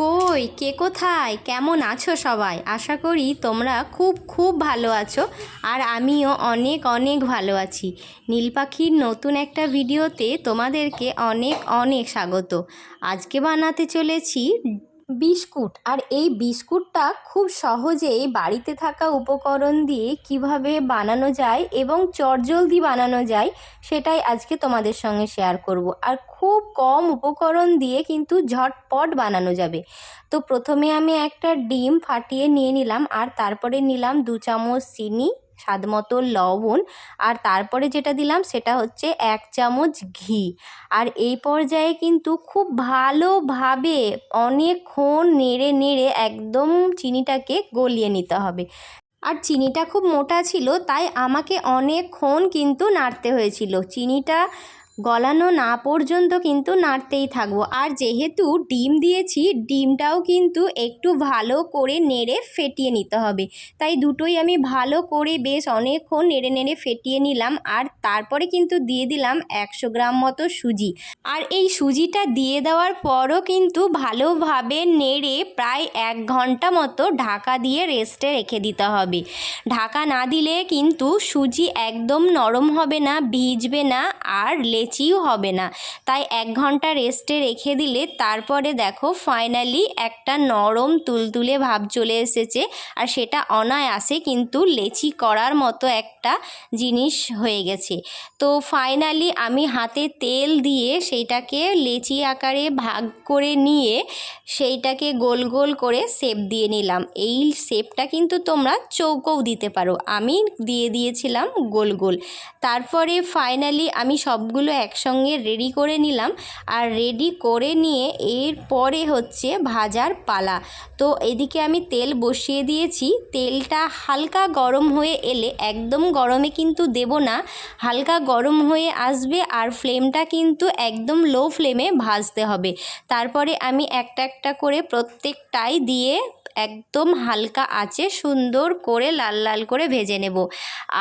কই? কে কোথায়? কেমন আছো সবাই? আশা করি তোমরা খুব খুব ভালো আছো আর আমিও অনেক অনেক ভালো আছি। নীল পাখির নতুন একটা ভিডিওতে তোমাদেরকে অনেক অনেক স্বাগত। আজকে বানাতে চলেছি বিস্কুট। আর এই বিস্কুটটা খুব সহজেই বাড়িতে থাকা উপকরণ দিয়ে কীভাবে বানানো যায় এবং চটজলদি বানানো যায়, সেটাই আজকে তোমাদের সঙ্গে শেয়ার করব। আর খুব কম উপকরণ দিয়ে কিন্তু ঝটপট বানানো যাবে। তো প্রথমে আমি একটা ডিম ফাটিয়ে নিয়ে নিলাম, আর তারপরে নিলাম দু চামচ চিনি স্বাদ মতো লবণ। আর তারপরে যেটা দিলাম সেটা হচ্ছে এক চামচ ঘি। আর এই পর্যায়ে কিন্তু খুব ভালোভাবে অনেকক্ষণ নেড়ে নেড়ে একদম চিনিটাকে গলিয়ে নিতে হবে। আর চিনিটা খুব মোটা ছিল, তাই আমাকে অনেকক্ষণ কিন্তু নাড়তে হয়েছিল। চিনিটা গলানো না পর্যন্ত কিন্তু নাড়তেই থাকব। আর যেহেতু ডিম দিয়েছি, ডিমটাও কিন্তু একটু ভালো করে নেড়ে ফেটিয়ে নিতে হবে। তাই দুটোই আমি ভালো করে বেশ অনেকক্ষণ নেড়ে নেড়ে ফেটিয়ে নিলাম আর তারপরে কিন্তু দিয়ে দিলাম একশো গ্রাম মতো সুজি। আর এই সুজিটা দিয়ে দেওয়ার পরও কিন্তু ভালোভাবে নেড়ে প্রায় এক ঘণ্টা মতো ঢাকা দিয়ে রেস্টে রেখে দিতে হবে। ঢাকা না দিলে কিন্তু সুজি একদম নরম হবে না, ভিজবে না আর লেচিও হবে না। তাই এক ঘণ্টা রেস্টে রেখে দিলে তারপরে দেখো ফাইনালি একটা নরম তুলতুলে ভাব চলে এসেছে আর সেটা অনায়াসে কিন্তু লেচি করার মতো একটা জিনিস হয়ে গেছে। তো ফাইনালি আমি হাতে তেল দিয়ে সেইটাকে লেচি আকারে ভাগ করে নিয়ে সেইটাকে গোল গোল করে শেপ দিয়ে নিলাম। এই শেপটা কিন্তু তোমরা চৌকোও দিতে পারো। আমি দিয়ে দিয়েছিলাম গোল গোল। তারপরে ফাইনালি আমি সবগুলো একসঙ্গে রেডি করে নিলাম। আর রেডি করে নিয়ে এরপরে হচ্ছে ভাজার পালা। তো এদিকে আমি তেল বসিয়ে দিয়েছি। তেলটা হালকা গরম হয়ে এলে একদম গরমে কিন্তু দেব না। হালকা গরম হয়ে আসবে আর ফ্লেমটা কিন্তু একদম লো ফ্লেমে ভাজতে হবে। তারপরে আমি একটা একটা করে প্রত্যেকটাই দিয়ে একদম হালকা আঁচে সুন্দর করে লাল লাল করে ভেজে নেব।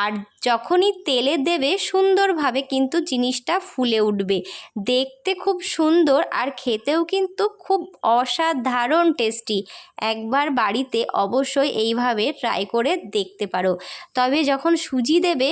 আর যখনই তেলে দেবে সুন্দরভাবে কিন্তু জিনিসটা ফুলে উঠবে। দেখতে খুব সুন্দর আর খেতেও কিন্তু খুব অসাধারণ টেস্টি। একবার বাড়িতে অবশ্যই এইভাবে ট্রাই করে দেখতে পারো। তবে যখন সুজি দেবে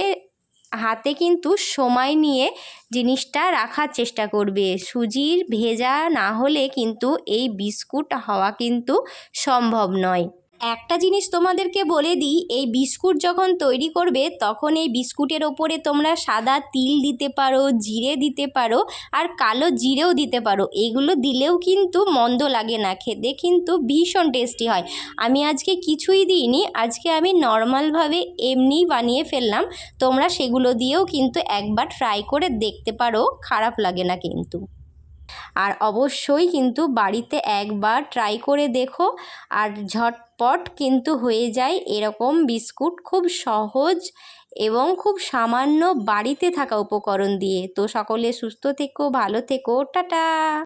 হাতে কিন্তু সময় নিয়ে জিনিসটা রাখার চেষ্টা করবে। সুজির ভেজা না হলে কিন্তু এই বিস্কুট হওয়া কিন্তু সম্ভব নয়। একটা জিনিস তোমাদেরকে বলে দিই, এই বিস্কুট যখন তৈরি করবে, তখন এই বিস্কুটের ওপরে তোমরা সাদা তিল দিতে পারো, জিরে দিতে পারো, আর কালো জিরেও দিতে পারো। এগুলো দিলেও কিন্তু মন্দ লাগে না, খেতে কিন্তু ভীষণ টেস্টি হয়। আমি আজকে কিছুই দিইনি, আজকে আমি নর্মালভাবে এমনিই বানিয়ে ফেললাম। তোমরা সেগুলো দিয়েও কিন্তু একবার ট্রাই করে দেখতে পারো, খারাপ লাগে না কিন্তু। আর অবশ্যই কিন্তু বাড়িতে একবার ট্রাই করে দেখো। আর ঝটপট কিন্তু হয়ে যায় এরকম বিস্কুট খুব সহজ এবং খুব সামান্য বাড়িতে থাকা উপকরণ দিয়ে। তো সকলে সুস্থ থেকো, ভালো থেকো, টাটা!